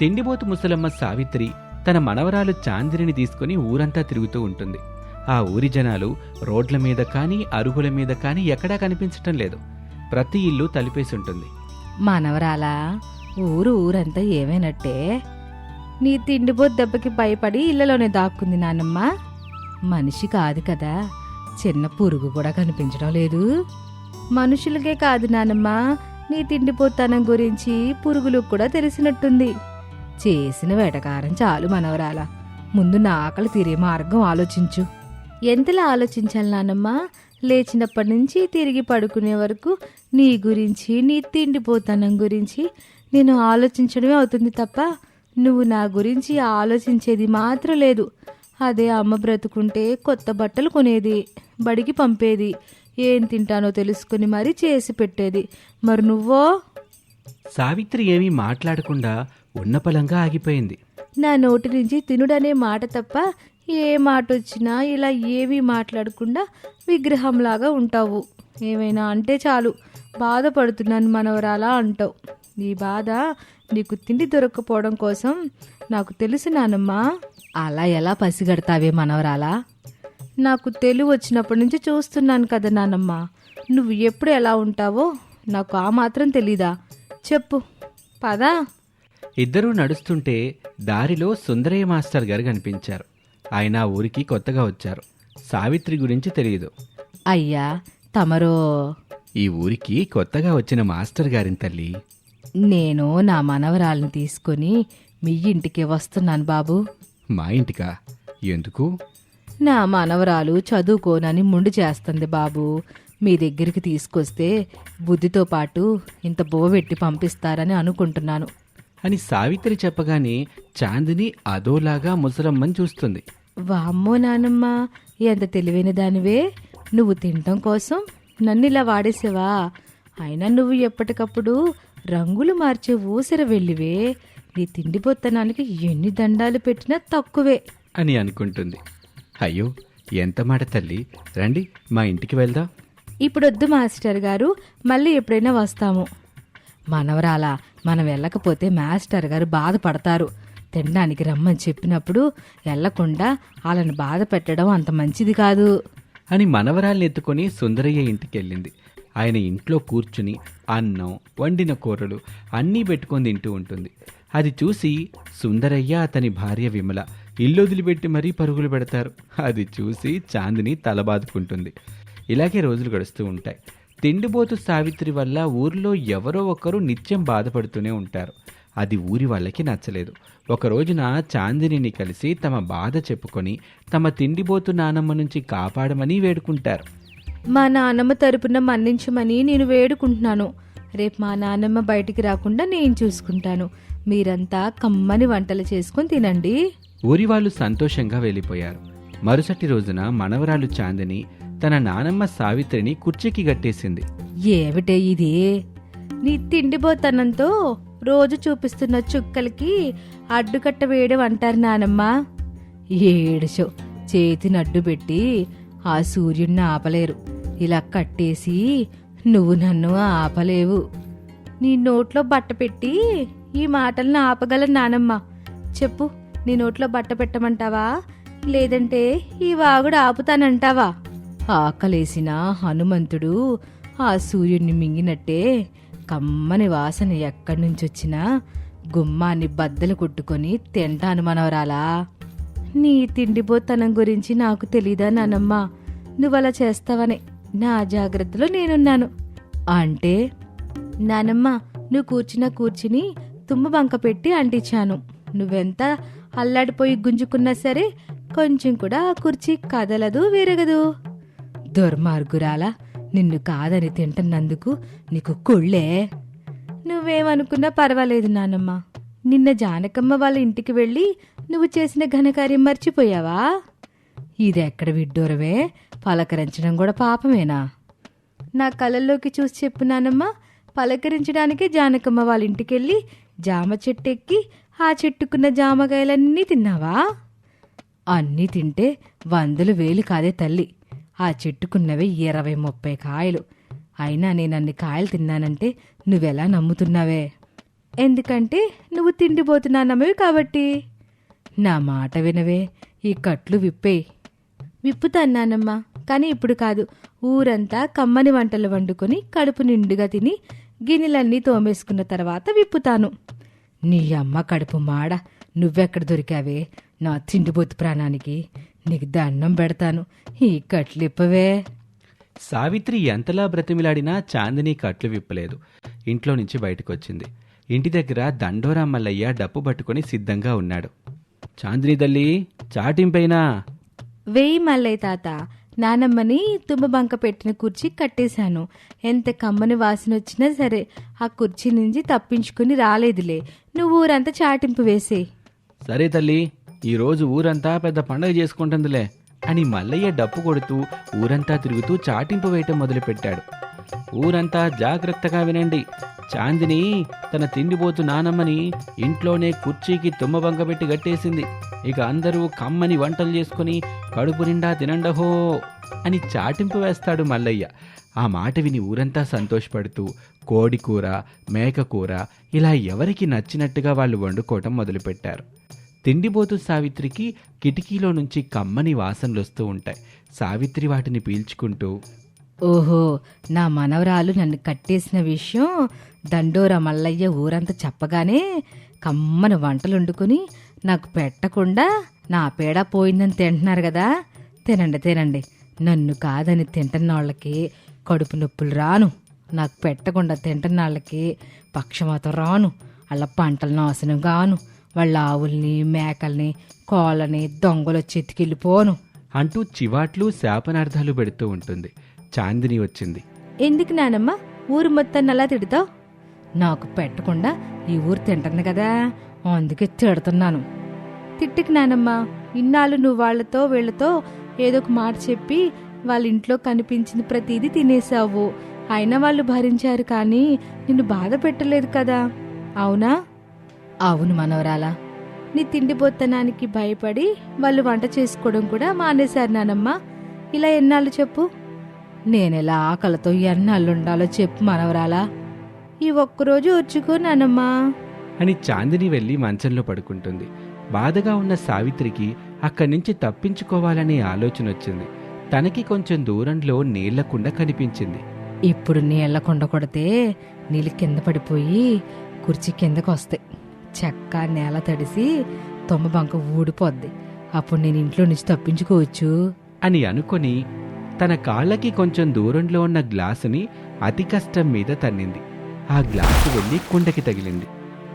తిండిబోతు ముసలమ్మ సావిత్రి తన మనవరాలు చాందిరిని తీసుకుని ఊరంతా తిరుగుతూ ఉంటుంది. ఆ ఊరి జనాలు రోడ్ల మీద కానీ అరుగుల మీద కానీ ఎక్కడా కనిపించటం లేదు. ప్రతి ఇల్లు తలిపేసి ఉంటుంది మనవరాలా ఊరు ఊరంతా ఏమైనట్టే? నీ తిండిపోతు దెబ్బకి భయపడి ఇళ్ళలోనే దాక్కుంది నానమ్మ. మనిషి కాదు కదా చిన్న పురుగు కూడా కనిపించడం లేదు. మనుషులకే కాదు నానమ్మ నీ తిండిపోతానం గురించి పురుగులకు కూడా తెలిసినట్టుంది. చేసిన వేటకారం చాలు మనవరాల. ముందు నా ఆకలి తీరే మార్గం ఆలోచించు. ఎంతలా ఆలోచించాలి నానమ్మ? లేచినప్పటి నుంచి తిరిగి పడుకునే వరకు నీ గురించి నీ తిండిపోతనం గురించి నేను ఆలోచించడమే అవుతుంది తప్ప నువ్వు నా గురించి ఆలోచించేది మాత్రం లేదు. అదే అమ్మ బ్రతుకుంటే కొత్త బట్టలు కొనేది బడికి పంపేది ఏం తింటానో తెలుసుకుని మరీ చేసి పెట్టేది. మరి నువ్వో? సావిత్రి ఏమీ మాట్లాడకుండా ఉన్నపలంగా ఆగిపోయింది. నా నోటి నుంచి తినుడనే మాట తప్ప ఏ మాట వచ్చినా ఇలా ఏమీ మాట్లాడకుండా విగ్రహంలాగా ఉంటావు. ఏమైనా అంటే చాలు. బాధపడుతున్నాను మనవరాలా అంటావు. నీ బాధ నీకు తిండి దొరక్కపోవడం కోసం నాకు తెలుసు నానమ్మా. అలా ఎలా పసిగడతావే మనవరాలా? నాకు తెలివి వచ్చినప్పటి నుంచి చూస్తున్నాను కదా నానమ్మ. నువ్వు ఎప్పుడు ఎలా ఉంటావో నాకు ఆ మాత్రం తెలీదా. చెప్పు. పదా. ఇద్దరూ నడుస్తుంటే దారిలో సుందరయ్య మాస్టర్ గారు కనిపించారు. ఆయన ఊరికి కొత్తగా వచ్చారు. సావిత్రి గురించి తెలియదు. అయ్యా తమరో? ఈ ఊరికి కొత్తగా వచ్చిన మాస్టర్ గారిని తల్లి. నేను నా మనవరాల్ని తీసుకొని మీ ఇంటికి వస్తున్నాను బాబు. మా ఇంటికా? ఎందుకు? నా మనవరాలు చదువుకోనని ముందు చేస్తుంది బాబు. మీ దగ్గరికి తీసుకొస్తే బుద్ధితో పాటు ఇంత బోవెట్టి పంపిస్తారని అనుకుంటున్నాను. అని సావిత్రి చెప్పగానే చాందిని అదోలాగా ముసలమ్మని చూస్తుంది. వామ్మో నానమ్మ ఎంత తెలివైన దానివే. నువ్వు తినటం కోసం నన్ను ఇలా వాడేసావా? అయినా నువ్వు ఎప్పటికప్పుడు రంగులు మార్చే ఊసర వెళ్ళివే. నీ తిండిపోత్తనానికి ఎన్ని దండాలు పెట్టినా తక్కువే. అని అనుకుంటుంది. అయ్యో ఎంత మాట తల్లి. రండి మా ఇంటికి వెళ్దాం. ఇప్పుడొద్దు మాస్టర్ గారు మళ్ళీ ఎప్పుడైనా వస్తాము. మనవరాలా మనం వెళ్ళకపోతే మాస్టర్ గారు బాధపడతారు. తినడానికి రమ్మని చెప్పినప్పుడు వెళ్ళకుండా వాళ్ళని బాధ పెట్టడం అంత మంచిది కాదు. అని మనవరాల్ని ఎత్తుకొని సుందరయ్య ఇంటికి వెళ్ళింది. ఆయన ఇంట్లో కూర్చుని అన్నం వండిన కూరలు అన్నీ పెట్టుకొని తింటూ ఉంటుంది. అది చూసి సుందరయ్య అతని భార్య విమల ఇల్లు వదిలిపెట్టి మరీ పరుగులు పెడతారు. అది చూసి చాందిని తలబాదుకుంటుంది. ఇలాగే రోజులు గడుస్తూ ఉంటాయి. తిండిపోతు సావిత్రి వల్ల ఊర్లో ఎవరో ఒకరు నిత్యం బాధపడుతూనే ఉంటారు. అది ఊరి వాళ్ళకి నచ్చలేదు. ఒక రోజున చాందినిని కలిసి తమ బాధ చెప్పుకొని తమ తిండిపోతు నానమ్మ నుంచి కాపాడమని వేడుకుంటారు. మా నాన్నమ్మ తరపున మన్నించమని నేను వేడుకుంటున్నాను. రేపు మా నాన్నమ్మ బయటికి రాకుండా నేను చూసుకుంటాను. మీరంతా కమ్మని వంటలు చేసుకుని తినండి. ఊరి వాళ్ళు సంతోషంగా వెళ్ళిపోయారు. మరుసటి రోజున మనవరాలు చాందిని తన నానమ్మ సావిత్రిని కుర్చీకి గట్టేసింది ఏమిటే ఇది? నీ తిండిపోతనంతో రోజు చూపిస్తున్న చుక్కలకి అడ్డుకట్ట వేయడం అంటారు నానమ్మ. ఏడుషో చేతిని అడ్డు పెట్టి ఆ సూర్యుడిని ఆపలేరు. ఇలా కట్టేసి నువ్వు నన్ను ఆపలేవు. నీ నోట్లో బట్ట పెట్టి ఈ మాటలను ఆపగల నానమ్మ. చెప్పు నీ నోట్లో బట్ట పెట్టమంటావా? లేదంటే ఈ వాగుడు ఆపుతానంటావా? ఆకలేసిన హనుమంతుడు ఆ సూర్యుడిని మింగినట్టే కమ్మని వాసన ఎక్కడి నుంచి వచ్చినా గుమ్మాన్ని బద్దలు కొట్టుకొని తింటాను మనవరాలా. నీ తిండిపోతనం గురించి నాకు తెలీదా నానమ్మ? నువ్వలా చేస్తావని నా జాగ్రత్తలో నేనున్నాను. అంటే? నానమ్మ నువ్వు కూర్చున్న కూర్చుని తుమ్మ బంక పెట్టి అంటించాను. నువ్వెంత అల్లాడిపోయి గుంజుకున్నా సరే కొంచెం కూడా ఆ కుర్చీ కదలదు విరగదు. దుర్మార్గురాలా నిన్ను కాదని తింటున్నందుకు నీకు కుళ్ళే. నువ్వేమనుకున్నా పర్వాలేదు నానమ్మ. నిన్న జానకమ్మ వాళ్ళ ఇంటికి వెళ్ళి నువ్వు చేసిన ఘనకార్యం మర్చిపోయావా? ఇది ఎక్కడ విడ్డూరమే? పలకరించడం కూడా పాపమేనా? నా కళ్ళల్లోకి చూసి చెప్పినానమ్మ పలకరించడానికే జానకమ్మ వాళ్ళ ఇంటికెళ్ళి జామ చెట్టు ఎక్కి ఆ చెట్టుకున్న జామకాయలన్నీ తిన్నావా? అన్నీ తింటే వందలు వేలు కాదే తల్లి. ఆ చెట్టుకున్నవి ఇరవై ముప్పై కాయలు. అయినా నేను అన్ని కాయలు తిన్నానంటే నువ్వెలా నమ్ముతున్నావే? ఎందుకంటే నువ్వు తిండిపోతున్నానమ్మవి కాబట్టి. నా మాట వినవే ఈ కట్లు విప్పేయి విప్పుతాన్నానమ్మా కానీ ఇప్పుడు కాదు. ఊరంతా కమ్మని వంటలు వండుకొని కడుపు నిండుగా తిని గిన్నెలన్నీ తోమేసుకున్న తర్వాత విప్పుతాను. నీ అమ్మ కడుపు మాడ నువ్వెక్కడ దొరికావే నా తిండిపోతు ప్రాణానికి? నీకు దండం పెడతాను. ఈ కట్లు ఇప్పవే. సావిత్రి ఎంతలా బ్రతిమిలాడినా చాందిని కట్లు విప్పలేదు. ఇంట్లో నుంచి బయటకొచ్చింది. ఇంటి దగ్గర దండోరా మల్లయ్య డప్పు పట్టుకొని సిద్ధంగా ఉన్నాడు. చాందిని తల్లి చాటింపైనా. వేయి మల్లయ్య తాత నానమ్మని తుమ్మబంక పెట్టిన కుర్చీ కట్టేశాను. ఎంత కమ్మని వాసన వచ్చినా సరే ఆ కుర్చీ నుంచి తప్పించుకుని రాలేదులే. నువ్వు ఊరంతా చాటింపు వేసే సరే తల్లి ఈరోజు ఊరంతా పెద్ద పండగ చేసుకుంటుందిలే అని మల్లయ్య డప్పు కొడుతూ ఊరంతా తిరుగుతూ చాటింపు వేయటం మొదలుపెట్టాడు. ఊరంతా జాగ్రత్తగా వినండి. చాందిని తన తిండిపోతు నానమ్మని ఇంట్లోనే కుర్చీకి తుమ్మబంగ పెట్టి గట్టేసింది. ఇక అందరూ కమ్మని వంటలు చేసుకుని కడుపు నిండా తినండహో అని చాటింపు వేస్తాడు మల్లయ్య. ఆ మాట విని ఊరంతా సంతోషపడుతూ కోడి కూర మేక కూర ఇలా ఎవరికి నచ్చినట్టుగా వాళ్ళు వండుకోవటం మొదలుపెట్టారు. తిండిబోతు సావిత్రికి కిటికీలో నుంచి కమ్మని వాసనలు వస్తూ ఉంటాయి. సావిత్రి వాటిని పీల్చుకుంటూ ఓహో నా మనవరాలు నన్ను కట్టేసిన విషయం దండోర మల్లయ్య ఊరంతా చెప్పగానే కమ్మని వంటలు వండుకుని నాకు పెట్టకుండా నా పేడ పోయిందని తింటున్నారు కదా. తినండి తినండి. నన్ను కాదని తింటున్న వాళ్ళకి కడుపు నొప్పులు రాను. నాకు పెట్టకుండా తింటున్న వాళ్ళకి పక్షమాతం రాను. వాళ్ళ పంటలు నాశనం కాను వాళ్ళ ఆవుల్ని మేకల్ని కోళ్ళని దొంగలు చెతికెళ్ళిపోను అంటూ చివాట్లు శాపనార్థాలు పెడుతూ ఉంటుంది. చాందిని వచ్చింది. ఎందుకు నానమ్మ? ఊరు మొత్తాన్ని అలా తిడతావు? నాకు పెట్టకుండా ఈ ఊరు తింటుంది కదా అందుకే తిడుతున్నాను. తిట్టుకు నానమ్మ. ఇన్నాళ్ళు నువ్వు వాళ్ళతో వీళ్ళతో ఏదో ఒక మాట చెప్పి వాళ్ళ ఇంట్లో కనిపించిన ప్రతిదీ తినేసావు అయినా వాళ్ళు భరించారు కానీ నిన్ను బాధ పెట్టలేదు కదా. అవునా? అవును మనవరాలా. నీ తిండిపోత్తనానికి భయపడి వాళ్ళు వంట చేసుకోవడం కూడా మానేశారు నానమ్మ. ఇలా ఎన్నాళ్ళు చెప్పు? నేనెలా ఆకలితో ఎన్నాళ్ళు ఉండాలో చెప్పు మనవరాలా. ఈ ఒక్కరోజు వచ్చుకో నానమ్మా. అని చాందిని వెళ్ళి మంచంలో పడుకుంటుంది. బాధగా ఉన్న సావిత్రికి అక్కడి నుంచి తప్పించుకోవాలనే ఆలోచన వచ్చింది. తనకి కొంచెం దూరంలో నీళ్ళకుండ కనిపించింది. ఇప్పుడు నీళ్ళ కొండ కొడితే నీళ్ళు కింద పడిపోయి కుర్చీ కిందకు వస్తాయి చెక్క నేల తడిసి తుమ్మబంక ఊడిపోద్ది. అప్పుడు నేను ఇంట్లో నుంచి తప్పించుకోవచ్చు. అని అనుకొని తన కాళ్ళకి కొంచెం దూరంలో ఉన్న గ్లాసుని అతి కష్టం మీద తన్నింది. ఆ గ్లాసు వెళ్ళి కుండకి తగిలింది.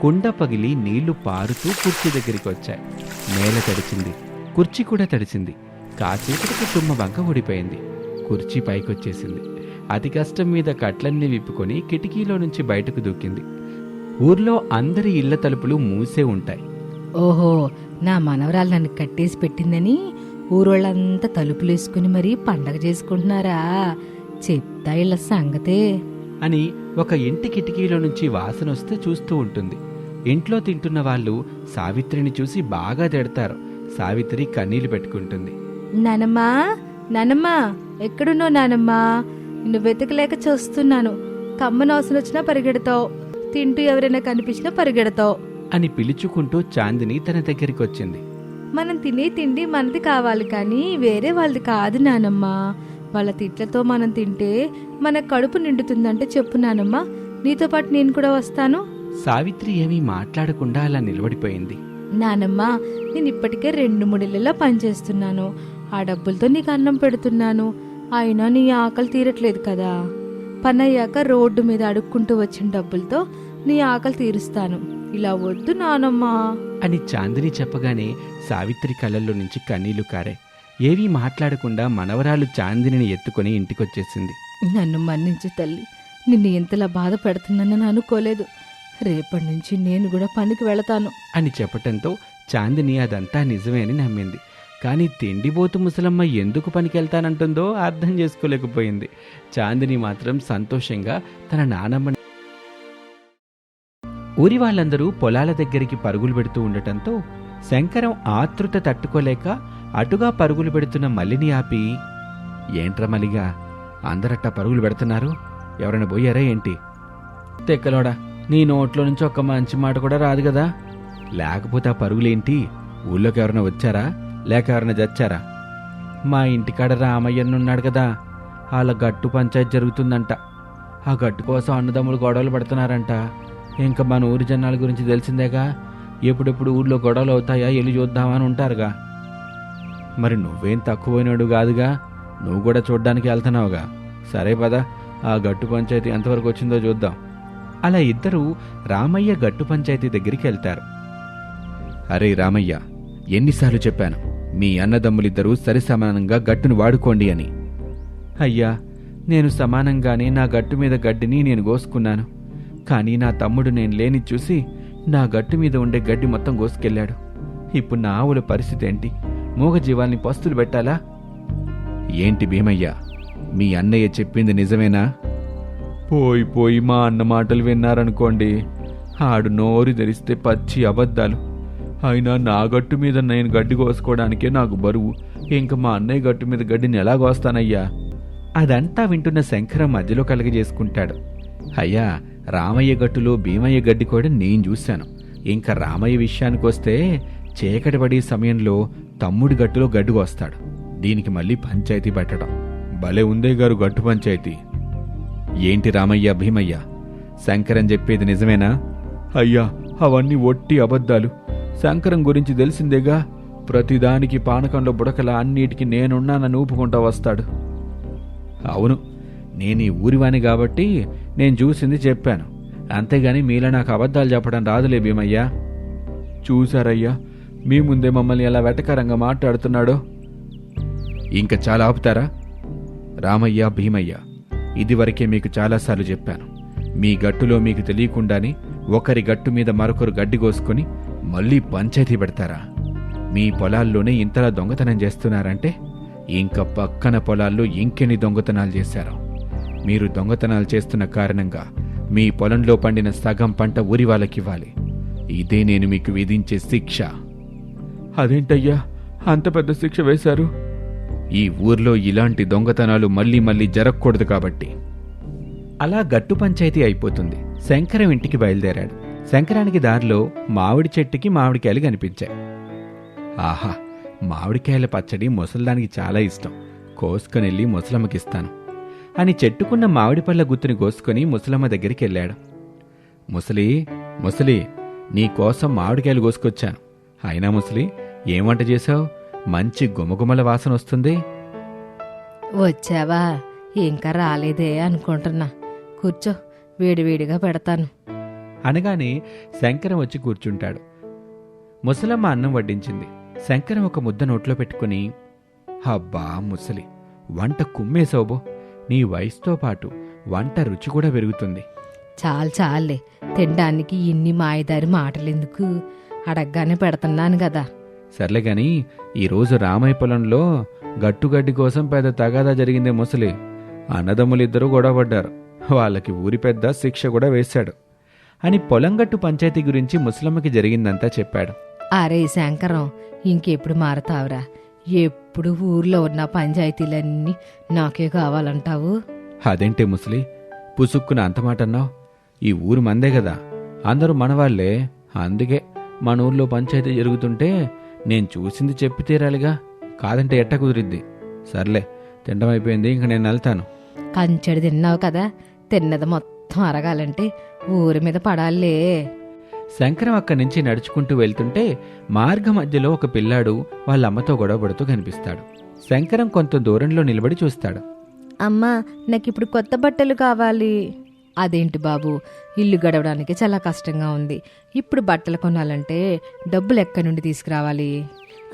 కుండ పగిలి నీళ్ళు పారుతూ కుర్చీ దగ్గరికి వచ్చాయి. నేల తడిచింది. కుర్చీ కూడా తడిచింది. కాసేపటికి తుమ్మ బంక ఊడిపోయింది. కుర్చీ పైకొచ్చేసింది. అతి కష్టం మీద కట్లన్నీ విప్పుకొని కిటికీలో నుంచి బయటకు దూకింది. ఊర్లో అందరి ఇళ్ళ తలుపులు మూసే ఉంటాయి. ఓహో నా మనవరాలు నన్ను కట్టేసి పెట్టిందని ఊరోళ్ళంతా తలుపులేసుకుని మరీ పండగ చేసుకుంటున్నారా? చెప్తా ఇళ్ళ సంగతే. అని ఒక ఇంటి కిటికీలో నుంచి వాసన వస్తే చూస్తూ ఉంటుంది. ఇంట్లో తింటున్న వాళ్ళు సావిత్రిని చూసి బాగా తిడతారు. సావిత్రి కన్నీళ్ళు పెట్టుకుంటుంది. నానమ్మా నానమ్మా ఎక్కడున్నావు నానమ్మా? నిన్ను వెతకలేక చూస్తున్నాను. కమ్మనవసరం వచ్చినా పరిగెడతావు. తింటూ ఎవరైనా కనిపించినా పరిగెడతావు. అని పిలుచుకుంటూ చాందిని తన దగ్గరికి వచ్చింది మనం తినే తిండి మనది కావాలి కానీ వేరే వాళ్ళది కాదు నానమ్మా. వాళ్ళ తిట్లతో మనం తింటే మన కడుపు నిండుతుందంటే చెప్పు నానమ్మా. నీతో పాటు నేను కూడా వస్తాను. సావిత్రి ఏమీ మాట్లాడకుండా అలా నిలబడిపోయింది. నానమ్మా నేను ఇప్పటికే రెండు మూడేళ్ళలో పనిచేస్తున్నాను ఆ డబ్బులతో నీకు అన్నం పెడుతున్నాను. అయినా నీ ఆకలి తీరట్లేదు కదా. పని అయ్యాక రోడ్డు మీద అడుక్కుంటూ వచ్చిన డబ్బులతో నీ ఆకలి తీరుస్తాను. ఇలా వద్దు నానమ్మా. అని చాందిని చెప్పగానే సావిత్రి కళ్ళల్లో నుంచి కన్నీళ్ళు కారే ఏవీ మాట్లాడకుండా మనవరాలు చాందినిని ఎత్తుకొని ఇంటికొచ్చేసింది. నన్ను మన్నించు తల్లి. నిన్ను ఎంతలా బాధ పెడుతున్నానని అనుకోలేదు. రేపటి నుంచి నేను కూడా పనికి వెళతాను. అని చెప్పటంతో చాందిని అదంతా నిజమే అని నమ్మింది. కానీ తిండిపోతు ముసలమ్మ ఎందుకు పనికెళ్తానంటుందో అర్థం చేసుకోలేకపోయింది. చాందిని మాత్రం సంతోషంగా తన నానమ్మ ఊరి వాళ్ళందరూ పొలాల దగ్గరికి పరుగులు పెడుతూ ఉండటంతో శంకరం ఆతృత తట్టుకోలేక అటుగా పరుగులు పెడుతున్న మల్లిని ఆపి ఏంట్రా మలిగా అందరట్టా పరుగులు పెడుతున్నారు? ఎవరైనా పోయారా ఏంటి? తెక్కలోడా నీ నోట్లో నుంచి ఒక్క మంచి మాట కూడా రాదు కదా. లేకపోతే ఆ పరుగులేంటి? ఊళ్ళోకి ఎవరైనా వచ్చారా? లేక ఎవరైనా చచ్చారా మా ఇంటికాడ రామయ్యన్నున్నాడు కదా వాళ్ళ గట్టు పంచాయతీ జరుగుతుందంట. ఆ గట్టు కోసం అన్నదమ్ములు గొడవలు పడుతున్నారంట. ఇంకా మన ఊరి జనాల గురించి తెలిసిందేగా ఎప్పుడెప్పుడు ఊళ్ళో గొడవలు అవుతాయా వెళ్ళి చూద్దామని ఉంటారుగా. మరి నువ్వేం తక్కువైనాడు కాదుగా నువ్వు కూడా చూడ్డానికి వెళ్తున్నావుగా. సరే పద ఆ గట్టు పంచాయతీ ఎంతవరకు వచ్చిందో చూద్దాం. అలా ఇద్దరూ రామయ్య గట్టు పంచాయతీ దగ్గరికి వెళ్తారు. అరే రామయ్య ఎన్నిసార్లు చెప్పాను? మీ అన్నదమ్ములిద్దరూ సరిసమానంగా గట్టును వాడుకోండి అని. అయ్యా నేను సమానంగానే నా గట్టు మీద గడ్డిని నేను కోసుకున్నాను. కానీ నా తమ్ముడు నేను లేని చూసి నా గట్టు మీద ఉండే గడ్డి మొత్తం కోసుకెళ్ళాడు. ఇప్పుడు నా ఆవుల పరిస్థితి ఏంటి? మూగ జీవాల్ని పస్తులు పెట్టాలా? ఏంటి భీమయ్య? మీ అన్నయ్య చెప్పింది నిజమేనా? పోయి పోయి మా అన్న మాటలు విన్నారనుకోండి. ఆడు నోరు తెరిస్తే పచ్చి అబద్ధాలు. అయినా నా గట్టు మీద నేను గడ్డి కోసుకోవడానికే నాకు బరువు. ఇంక మా అన్నయ్య గట్టు మీద గడ్డిని ఎలా కోస్తానయ్యా? అదంతా వింటున్న శంకరం మధ్యలో కలగజేసుకుంటాడు. అయ్యా రామయ్య గట్టులో భీమయ్య గడ్డి కూడా నేను చూశాను. ఇంకా రామయ్య విషయానికొస్తే చీకటి పడే సమయంలో తమ్ముడి గట్టులో గడ్డి కోస్తాడు. దీనికి మళ్ళీ పంచాయతీ పెట్టడం. భలే ఉందే గారు గట్టు పంచాయతీ. ఏంటి రామయ్య భీమయ్య? శంకరం చెప్పేది నిజమేనా? అయ్యా అవన్నీ ఒట్టి అబద్ధాలు. శంకరం గురించి తెలిసిందేగా? ప్రతిదానికి పానకంలో బుడకల అన్నిటికీ నేనున్నానని ఊపుకుంటా వస్తాడు. అవును నేను ఈ ఊరివాణి కాబట్టి నేను చూసింది చెప్పాను. అంతేగాని మీలా నాకు అబద్ధాలు చెప్పడం రాదులే భీమయ్యా. చూశారయ్యా మీ ముందే మమ్మల్ని ఎలా వెటకారంగా మాట్లాడుతున్నాడో. ఇంకా చాలా ఆపుతారా? రామయ్య భీమయ్య ఇదివరకే మీకు చాలాసార్లు చెప్పాను. మీ గట్టులో మీకు తెలియకుండానే ఒకరి గట్టు మీద మరొకరు గడ్డి కోసుకొని మళ్ళీ పంచాయతీ పెడతారా? మీ పొలాల్లోనే ఇంతలా దొంగతనం చేస్తున్నారంటే ఇంకా పక్కన పొలాల్లో ఇంకెన్ని దొంగతనాలు చేశారు? మీరు దొంగతనాలు చేస్తున్న కారణంగా మీ పొలంలో పండిన సగం పంట ఊరి వాళ్ళకివ్వాలి. ఇదే నేను మీకు విధించే శిక్ష. అదేంటయ్యా? అంత పెద్ద శిక్ష వేశారు? ఈ ఊర్లో ఇలాంటి దొంగతనాలు మళ్ళీ మళ్ళీ జరగకూడదు కాబట్టి. అలా గట్టు పంచాయతీ అయిపోతుంది. శంకరం ఇంటికి బయలుదేరాడు. శంకరానికి దారిలో మామిడి చెట్టుకి మామిడికాయలు కనిపించాయి. ఆహా మామిడికాయల పచ్చడి ముసల్దానికి చాలా ఇష్టం. కోసుకొనెళ్ళి ముసలమ్మకిస్తాను అని చెట్టుకున్న మామిడి పళ్ళ గుత్తుని కోసుకొని ముసలమ్మ దగ్గరికి వెళ్ళాడు. ముసలి ముసలి నీకోసం మామిడికాయలు కోసుకొచ్చాను. అయినా ముసలి ఏం వంట చేశావు? మంచి గుమగుమల వాసన వస్తుంది. వచ్చావా? ఇంకా రాలేదే అనుకుంటున్నా. కూర్చో వేడివేడిగా పెడతాను. అనగానే శంకరం వచ్చి కూర్చుంటాడు. ముసలమ్మ అన్నం వడ్డించింది. శంకరం ఒక ముద్ద నోట్లో పెట్టుకుని హబ్బా ముసలి వంట కుమ్మేసావుబో నీ వయసుతో పాటు వంట రుచి కూడా పెరుగుతుంది. చాలు చాలే తినడానికి ఇన్ని మాయదారి మాటలెందుకు? అడగ్గానే పెడుతున్నాను కదా సర్లే గాని ఈరోజు రామయ్య పొలంలో గట్టుగడ్డి కోసం పెద్ద తగాదా జరిగిందే ముసలి. అన్నదమ్ములిద్దరూ గొడవపడ్డారు. వాళ్ళకి ఊరి పెద్ద శిక్ష కూడా వేశాడు. అని పొలంగట్టు పంచాయతీ గురించి ముసలమ్మకి జరిగిందంతా చెప్పాడు. అరే శంకరం ఇంకెప్పుడు మారతావురా? ఎప్పుడు ఊర్లో ఉన్న పంచాయతీలన్నీ నాకే కావాలంటావు? అదేంటే ముసలి? పుసుక్కున అంత మాట అన్నావు ఈ ఊరు మందే కదా. అందరూ మనవాళ్ళే. అందుకే మన ఊర్లో పంచాయతీ జరుగుతుంటే నేను చూసింది చెప్పి తీరాలిగా. కాదంటే ఎట్ట కుదిరిద్ది. సర్లే తిండం అయిపోయింది ఇంక నేను వెళ్తాను. కంచెడు తిన్నావు కదా? తిన్నది మొత్తం అరగాలంటే ఊరి మీద పడాలే. శంకరం అక్కడి నుంచి నడుచుకుంటూ వెళ్తుంటే మార్గ మధ్యలో ఒక పిల్లాడు వాళ్ళ అమ్మతో గొడవపడుతూ కనిపిస్తాడు. శంకరం కొంత దూరంలో నిలబడి చూస్తాడు. అమ్మా నాకిప్పుడు కొత్త బట్టలు కావాలి. అదేంటి బాబు ఇల్లు గడవడానికి చాలా కష్టంగా ఉంది. ఇప్పుడు బట్టలు కొనాలంటే డబ్బులు ఎక్కడి నుండి తీసుకురావాలి?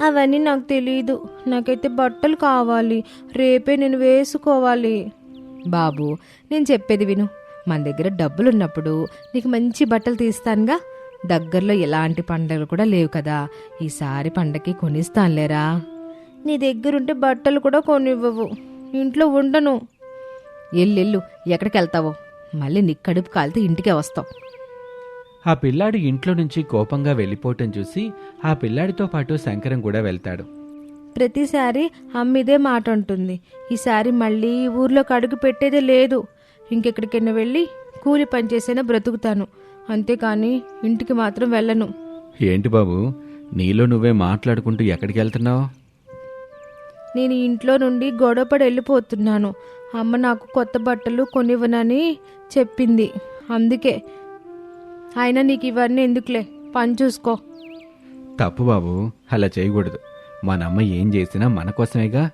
అవన్నీ నాకు తెలియదు నాకైతే బట్టలు కావాలి. రేపే నేను వేసుకోవాలి. బాబు నేను చెప్పేది విను. మన దగ్గర డబ్బులు ఉన్నప్పుడు నీకు మంచి బట్టలు తీస్తానుగా? దగ్గరలో ఎలాంటి పండగలు కూడా లేవు కదా. ఈసారి పండగకి కొనిస్తానులేరా? నీ దగ్గరుంటే బట్టలు కూడా కొనివ్వవు. ఇంట్లో ఉండను. ఎల్లెళ్ళు ఎక్కడికి వెళ్తావో మళ్ళీ నీ కడుపు కాలితే ఇంటికే వస్తావు ఆ పిల్లాడు ఇంట్లో నుంచి కోపంగా వెళ్ళిపోవటం చూసి ఆ పిల్లాడితో పాటు శంకరం కూడా వెళ్తాడు. ప్రతిసారి అమ్మ ఇదే మాట ఉంటుంది ఈసారి మళ్ళీ ఊర్లోకి అడుగు పెట్టేదే లేదు. ఇంకెక్కడికైనా వెళ్ళి కూలి పని చేసైనా బ్రతుకుతాను. అంతేకాని ఇంటికి మాత్రం వెళ్ళను. ఏంటి బాబు? నీలో నువ్వే మాట్లాడుకుంటూ ఎక్కడికి వెళ్తున్నావు నేను ఇంట్లో నుండి గొడవపడి వెళ్ళిపోతున్నాను. అమ్మ నాకు కొత్త బట్టలు కొనివ్వనని చెప్పింది. అందుకే. అయినా నీకు ఇవన్నీ ఎందుకులే? పని చూసుకో. తప్పు బాబు. అలా చేయకూడదు. మన అమ్మ ఏం చేసినా మన కోసమేగా?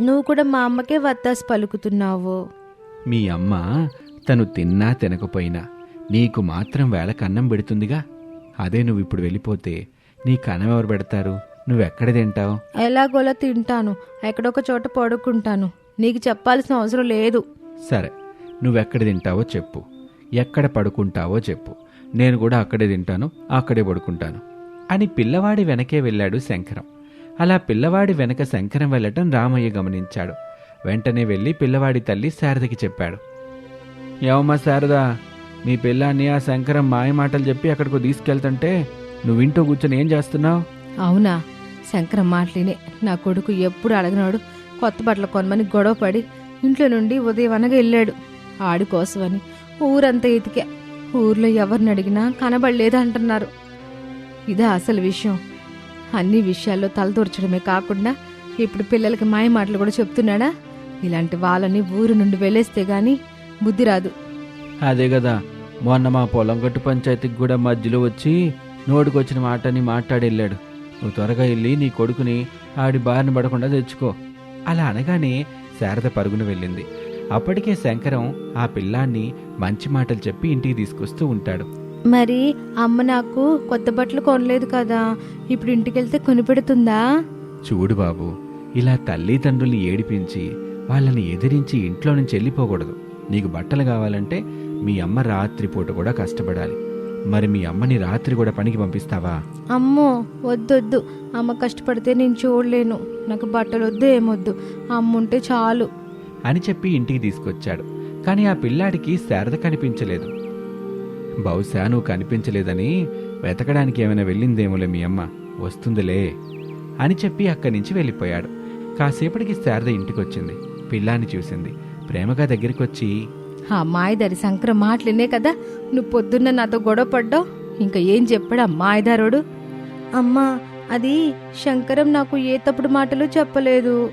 నువ్వు కూడా మా అమ్మకే వత్తాసు పలుకుతున్నావు. మీ అమ్మ తను తిన్నా తినకపోయినా నీకు మాత్రం వేళకు అన్నం పెడుతుందిగా. అదే నువ్వు ఇప్పుడు వెళ్ళిపోతే నీకు అన్నం ఎవరు పెడతారు? నువ్వెక్కడ తింటావు? ఎలాగోలా తింటాను. ఎక్కడొక చోట పడుకుంటాను. నీకు చెప్పాల్సిన అవసరం లేదు. సరే నువ్వెక్కడ తింటావో చెప్పు. ఎక్కడ పడుకుంటావో చెప్పు. నేను కూడా అక్కడే తింటాను అక్కడే పడుకుంటాను. అని పిల్లవాడి వెనకే వెళ్ళాడు శంకరం. అలా పిల్లవాడి వెనక శంకరం వెళ్ళటం రామయ్య గమనించాడు. వెంటనే వెళ్ళి పిల్లవాడి తల్లి శారదకి చెప్పాడు. ఏమమ్మా శారదా మీ పిల్లాన్ని ఆ శంకరం మాయమాటలు చెప్పి అక్కడికి తీసుకెళ్తుంటే నువ్వు ఇంట్లో కూర్చొని ఏం చేస్తున్నావు? అవునా శంకరం మాటలినే. నా కొడుకు ఎప్పుడు అడగనాడు కొత్త బట్టలు కొనమని గొడవ పడి ఇంట్లో నుండి ఉదయం అనగా వెళ్ళాడు. ఆడి కోసమని ఊరంతా ఇతికే ఊర్లో ఎవరిని అడిగినా కనబడలేదు అంటున్నారు. ఇదే అసలు విషయం. అన్ని విషయాల్లో తలదూర్చడమే కాకుండా ఇప్పుడు పిల్లలకి మాయ మాటలు కూడా చెప్తున్నాడా? ఇలాంటి వాళ్ళని ఊరు నుండి వెళ్ళేస్తే గాని బుద్ధి రాదు. అదే కదా మొన్న మా పొలం గట్టు పంచాయతీకి కూడా మధ్యలో వచ్చి నోటికొచ్చిన మాటని మాట్లాడి వెళ్ళాడు నువ్వు త్వరగా వెళ్ళి నీ కొడుకుని ఆడి బారిన పడకుండా తెచ్చుకో. అలా అనగానే శారద పరుగున వెళ్ళింది. అప్పటికే శంకరం ఆ పిల్లాన్ని మంచి మాటలు చెప్పి ఇంటికి తీసుకొస్తూ ఉంటాడు. మరి అమ్మ నాకు కొత్త బట్టలు కొనలేదు కదా ఇప్పుడు ఇంటికి వెళ్తే కొనిపెడుతుందా? చూడు బాబు ఇలా తల్లిదండ్రుల్ని ఏడిపించి వాళ్ళని ఎదిరించి ఇంట్లో నుంచి వెళ్ళిపోకూడదు. నీకు బట్టలు కావాలంటే మీ అమ్మ రాత్రిపూట కూడా కష్టపడాలి. మరి మీ అమ్మని రాత్రి కూడా పనికి పంపిస్తావా? అమ్మో వద్దొద్దు. అమ్మ కష్టపడితే నేను చూడలేను. నాకు బట్టలు వద్దు ఏమొద్దు. అమ్మ ఉంటే చాలు. అని చెప్పి ఇంటికి తీసుకొచ్చాడు. కానీ ఆ పిల్లాడికి శారద కనిపించలేదు. బహుశా నువ్వు కనిపించలేదని వెతకడానికి ఏమైనా వెళ్ళిందేమోలే మీ అమ్మ. వస్తుందిలే అని చెప్పి అక్కడి నుంచి వెళ్ళిపోయాడు. కాసేపటికి శారద ఇంటికొచ్చింది. పిల్లాన్ని చూసింది. ప్రేమగా దగ్గరికొచ్చి ఆ మాయదారి శంకర మాటలినే కదా నువ్వు పొద్దున్న నాతో గొడవ పడ్డావు? ఇంకా ఏం చెప్పాడు ఆ మాయదారుడు? అమ్మా అది శంకరం నాకు ఏ తప్పుడు మాటలు చెప్పలేదు.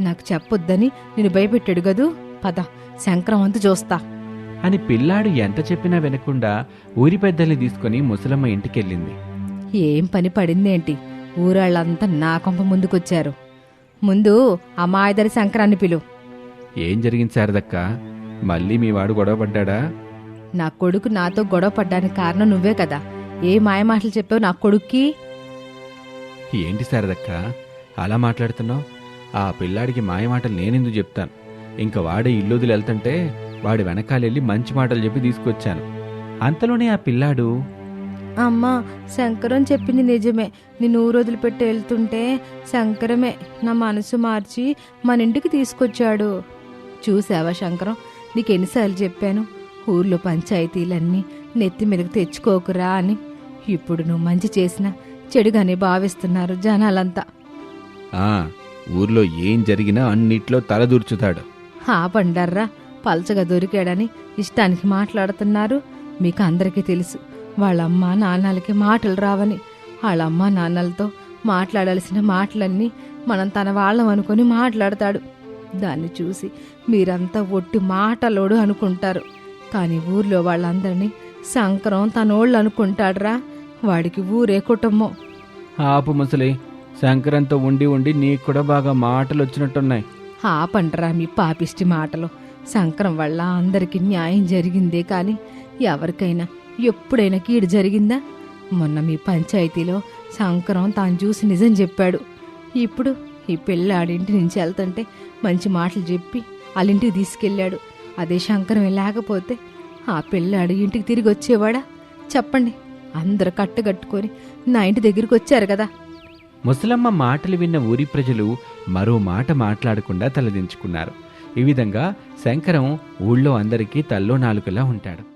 నాకు చెప్పొద్దని నేను భయపెట్టాడు కదూ? పద శంకరం అంతు చూస్తా. అని పిల్లాడు ఎంత చెప్పినా వినకుండా ఊరి పెద్దల్ని తీసుకుని ముసలమ్మ ఇంటికెళ్ళింది. ఏం పని పడిందేంటి? ఊరాళ్ళంతా నా కొంప ముందుకొచ్చారు. ముందు ఆ మాయదారి శంకరాన్ని పిలు ఏం జరిగింది శారదక్క? మళ్ళీ మీ వాడు గొడవ పడ్డాడా? నా కొడుకు నాతో గొడవ పడ్డానికి కారణం నువ్వే కదా. ఏ మాయ మాటలు చెప్పావు నా కొడుక్కి? ఏంటి శారదక్క? అలా మాట్లాడుతున్నావు? ఆ పిల్లాడికి మాయమాటలు నేనెందుకు చెప్తాను? ఇంక వాడే ఇల్లు వదిలి వెళ్తుంటే వాడి వెనకాలెళ్ళి మంచి మాటలు చెప్పి తీసుకొచ్చాను. అంతలోనే ఆ పిల్లాడు? అమ్మా శంకరం చెప్పింది నిజమే. నేను ఊరు వదిలిపెట్టి వెళ్తుంటే శంకరమే నా మనసు మార్చి మన ఇంటికి తీసుకొచ్చాడు. చూసావా శంకరం? నీకు ఎన్నిసార్లు చెప్పాను ఊర్లో పంచాయతీలన్నీ నెత్తి మీదకి తెచ్చుకోకురా అని. ఇప్పుడు నువ్వు మంచి చేసినా చెడుగానే భావిస్తున్నారు జనాలంతా. ఆ ఊర్లో ఏం జరిగినా అన్నిట్లో తలదూర్చుతాడు ఆ పండర్రా పలచగా దొరికాడని ఇష్టానికి మాట్లాడుతున్నారు. మీకు అందరికీ తెలుసు వాళ్ళమ్మ నాన్నలకి మాటలు రావని. వాళ్ళమ్మ నాన్నలతో మాట్లాడాల్సిన మాటలన్నీ మనం తన వాళ్ళం అనుకొని మాట్లాడతాడు. దాన్ని చూసి మీరంతా ఒట్టి మాటలోడు అనుకుంటారు. కానీ ఊర్లో వాళ్ళందరినీ శంకరం తనోళ్ళు అనుకుంటాడురా. వాడికి ఊరే కుటుంబం. ఆపు ముసలి శంకరంతో ఉండి ఉండి నీకు కూడా బాగా మాటలు వచ్చినట్టున్నాయి ఆపండ్రా మీ పాపిష్టి మాటలు. శంకరం వల్ల అందరికి న్యాయం జరిగిందే కానీ ఎవరికైనా ఎప్పుడైనా కీడు జరిగిందా? మొన్న మీ పంచాయతీలో శంకరం తాను చూసి నిజం చెప్పాడు. ఇప్పుడు ఈ పెళ్ళాడింటి నుంచి వెళ్తుంటే మంచి మాటలు చెప్పి వాళ్ళింటికి తీసుకెళ్ళాడు. అదే శంకరం లేకపోతే ఆ పిల్లాడు ఇంటికి తిరిగి వచ్చేవాడా? చెప్పండి. అందరు కట్టుకట్టుకొని నా ఇంటి దగ్గరికి వచ్చారు కదా. ముసలమ్మ మాటలు విన్న ఊరి ప్రజలు మరో మాట మాట్లాడకుండా తలదించుకున్నారు. ఈ విధంగా శంకరం ఊళ్ళో అందరికీ తల్లో నాలుకలా ఉంటాడు.